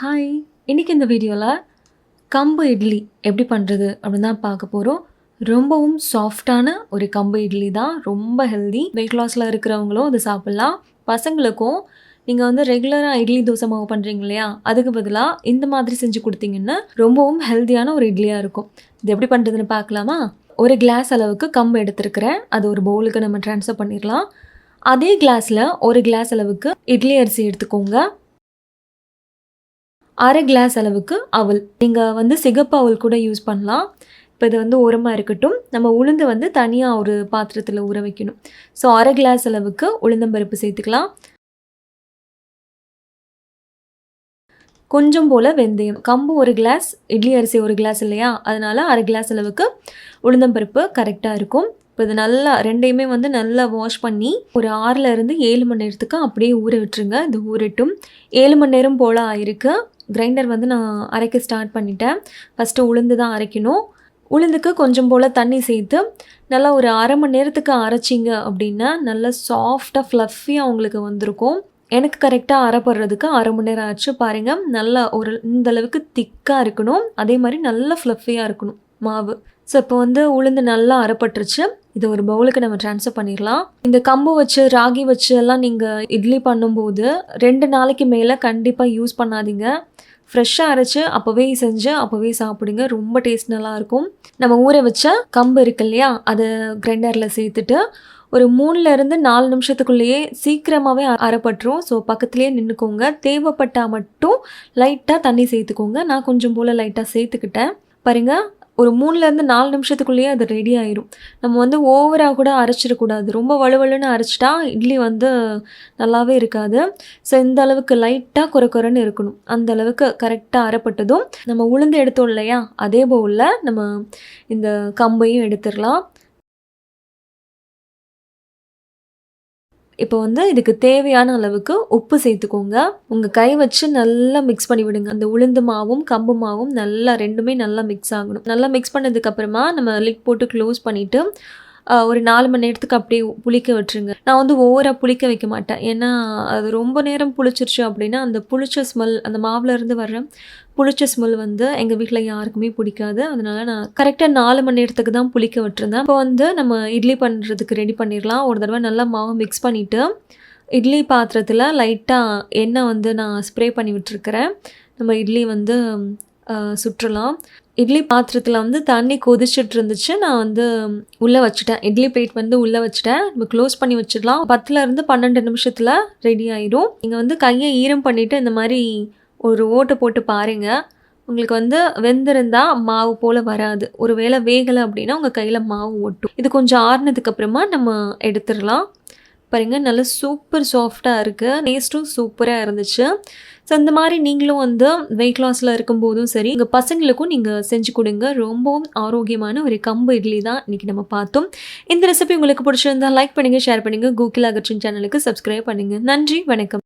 Hi இன்றைக்கி இந்த வீடியோவில் கம்பு இட்லி எப்படி பண்ணுறது அப்படின்னு தான் பார்க்க போகிறோம் ரொம்பவும் சாஃப்டான ஒரு கம்பு இட்லி தான். ரொம்ப ஹெல்தி வெயிட் லாஸில் இருக்கிறவங்களும் அதை சாப்பிட்லாம். பசங்களுக்கும் நீங்கள் வந்து ரெகுலராக இட்லி தோசை மாவு பண்ணுறீங்க இல்லையா? அதுக்கு பதிலாக இந்த மாதிரி செஞ்சு கொடுத்தீங்கன்னா ரொம்பவும் ஹெல்த்தியான ஒரு இட்லியாக இருக்கும். இது எப்படி பண்ணுறதுன்னு பார்க்கலாமா? ஒரு கிளாஸ் அளவுக்கு கம்பு எடுத்துருக்கிறேன். அது ஒரு பவுலுக்கு நம்ம ட்ரான்ஸ்ஃபர் பண்ணிடலாம். அதே கிளாஸில் ஒரு கிளாஸ் அளவுக்கு இட்லி அரிசி எடுத்துக்கோங்க. அரை கிளாஸ் அளவுக்கு அவல். நீங்கள் வந்து சிகப்பு அவல் கூட யூஸ் பண்ணலாம். இப்போ இது வந்து உரமாக இருக்கட்டும். நம்ம உளுந்து வந்து தனியாக ஒரு பாத்திரத்தில் ஊற வைக்கணும். ஸோ அரை கிளாஸ் அளவுக்கு உளுந்தம்பருப்பு சேர்த்துக்கலாம். கொஞ்சம் போல் வெந்தயம். கம்பு ஒரு கிளாஸ் இட்லி அரிசி ஒரு கிளாஸ் இல்லையா? அதனால் அரை கிளாஸ் அளவுக்கு உளுந்தம்பருப்பு கரெக்டாக இருக்கும். இப்போ இது நல்லா ரெண்டையுமே வந்து நல்லா வாஷ் பண்ணி ஒரு ஆறில் இருந்து ஏழு மணி நேரத்துக்கு அப்படியே ஊற விட்டுருங்க. இது ஊறட்டும். ஏழு மணி நேரம் போல் ஆயிருக்கு. கிரைண்டர் வந்து நான் அரைக்க ஸ்டார்ட் பண்ணிட்டேன். ஃபஸ்ட்டு உளுந்து தான் அரைக்கணும். உளுந்துக்கு கொஞ்சம் போல் தண்ணி சேர்த்து நல்லா ஒரு அரை மணி நேரத்துக்கு அரைச்சிங்க அப்படின்னா நல்லா சாஃப்டாக ஃப்ளஃபியாக உங்களுக்கு வந்திருக்கும். எனக்கு கரெக்டாக அரைப்படுறதுக்கு அரை மணி நேரம் ஆச்சு. பாருங்கள் நல்லா ஒரு இந்தளவுக்கு திக்காக இருக்கணும். அதே மாதிரி நல்லா ஃப்ளஃபியாக இருக்கணும் மாவு. ஸோ இப்போ வந்து உளுந்து நல்லா அரைப்பட்டுருச்சு. இது ஒரு பவுலுக்கு நம்ம ட்ரான்ஸ்ஃபர் பண்ணிடலாம். இந்த கம்பு வச்சு ராகி வச்சு எல்லாம் நீங்கள் இட்லி பண்ணும்போது ரெண்டு நாளைக்கு மேலே கண்டிப்பாக யூஸ் பண்ணாதீங்க. ஃப்ரெஷ்ஷாக அரைச்சி அப்போவே செஞ்சு அப்போவே சாப்பிடுங்க. ரொம்ப டேஸ்ட் நல்லாயிருக்கும் நம்ம ஊற வச்ச கம்பு இருக்கு இல்லையா அதை கிரைண்டரில் சேர்த்துட்டு ஒரு மூணுலேருந்து நாலு நிமிஷத்துக்குள்ளேயே சீக்கிரமாகவே அரைப்பட்டுரும். ஸோ பக்கத்துலேயே நின்றுக்கோங்க தேவைப்பட்டால் மட்டும் லைட்டாக தண்ணி சேர்த்துக்கோங்க. நான் கொஞ்சம் போல் லைட்டாக சேர்த்துக்கிட்டேன். பாருங்கள் ஒரு மூணுலேருந்து நாலு நிமிஷத்துக்குள்ளேயே அது ரெடி ஆயிரும். நம்ம வந்து ஓவராக கூட அரைச்சிடக்கூடாது. ரொம்ப வலுவலுன்னு அரைச்சிட்டா இட்லி வந்து நல்லாவே இருக்காது. ஸோ இந்த அளவுக்கு லைட்டாக குறை குறைன்னு இருக்கணும். அந்த அளவுக்கு கரெக்டாக அரைப்பட்டதும் நம்ம உளுந்து எடுத்தோம் இல்லையா? அதே போல் நம்ம இந்த கம்பையும் எடுத்துடலாம். இப்போ வந்து இதுக்கு தேவையான அளவுக்கு உப்பு சேர்த்துக்கோங்க. உங்கள் கை வச்சு நல்லா மிக்ஸ் பண்ணி விடுங்க அந்த உளுந்து மாவும் கம்பு மாவும் நல்லா ரெண்டுமே நல்லா மிக்ஸ் ஆகணும். நல்லா மிக்ஸ் பண்ணதுக்கப்புறமா நம்ம லிக் போட்டு க்ளோஸ் பண்ணிவிட்டு ஒரு நாலு மணி நேரத்துக்கு அப்படியே புளிக்க விட்டுருங்க. நான் வந்து ஓவராக புளிக்க வைக்க மாட்டேன். ஏன்னா அது ரொம்ப நேரம் புளிச்சிருச்சு அப்படின்னா அந்த புளிச்ச ஸ்மெல் அந்த மாவுலேருந்து வர்ற புளிச்ச ஸ்மெல் வந்து எங்கள் வீட்டில் யாருக்குமே பிடிக்காது. அதனால நான் கரெக்டாக நாலு மணி நேரத்துக்கு தான் புளிக்க விட்டுருந்தேன். இப்போ வந்து நம்ம இட்லி பண்ணுறதுக்கு ரெடி பண்ணிடலாம். ஒரு தடவை நல்லா மாவு மிக்ஸ் பண்ணிவிட்டு இட்லி பாத்திரத்தில் லைட்டாக எண்ணெய் வந்து நான் ஸ்ப்ரே பண்ணி விட்டுருக்கிறேன். நம்ம இட்லி வந்து சுற்றலாம். இட்லி பாத்திரத்தில் வந்து தண்ணி கொதிச்சுட்டு இருந்துச்சு நான் வந்து உள்ளே வச்சுட்டேன். இட்லி பிளேட் வந்து உள்ளே வச்சுட்டேன். நம்ம க்ளோஸ் பண்ணி வச்சிடலாம். பத்துலேருந்து பன்னெண்டு நிமிஷத்தில் ரெடி ஆயிடும் நீங்கள் வந்து கையை ஈரம் பண்ணிவிட்டு இந்த மாதிரி ஒரு ஓட்டை போட்டு பாருங்கள் உங்களுக்கு வந்து வெந்திருந்தால் மாவு போல் வராது. ஒரு வேளை வேகலை அப்படின்னா உங்கள் கையில் மாவு ஒட்டும். இது கொஞ்சம் ஆறுனதுக்கு அப்புறமா நம்ம எடுத்துடலாம். பாருங்கள் நல்லா சூப்பர் சாஃப்டாக இருக்குது டேஸ்ட்டும் சூப்பராக இருந்துச்சு. ஸோ இந்த மாதிரி நீங்களும் வந்து வெயிட் லாஸில் இருக்கும்போதும் சரி உங்கள் பசங்களுக்கும் நீங்கள் செஞ்சு கொடுங்க. ரொம்பவும் ஆரோக்கியமான ஒரு கம்பு இட்லி தான் இன்றைக்கி நம்ம பார்த்தோம். இந்த ரெசிபி உங்களுக்கு பிடிச்சிருந்தா லைக் பண்ணுங்கள் ஷேர் பண்ணுங்கள் கூகுள் அகர்ச்சின் சேனலுக்கு சப்ஸ்கிரைப் பண்ணுங்கள் நன்றி வணக்கம்.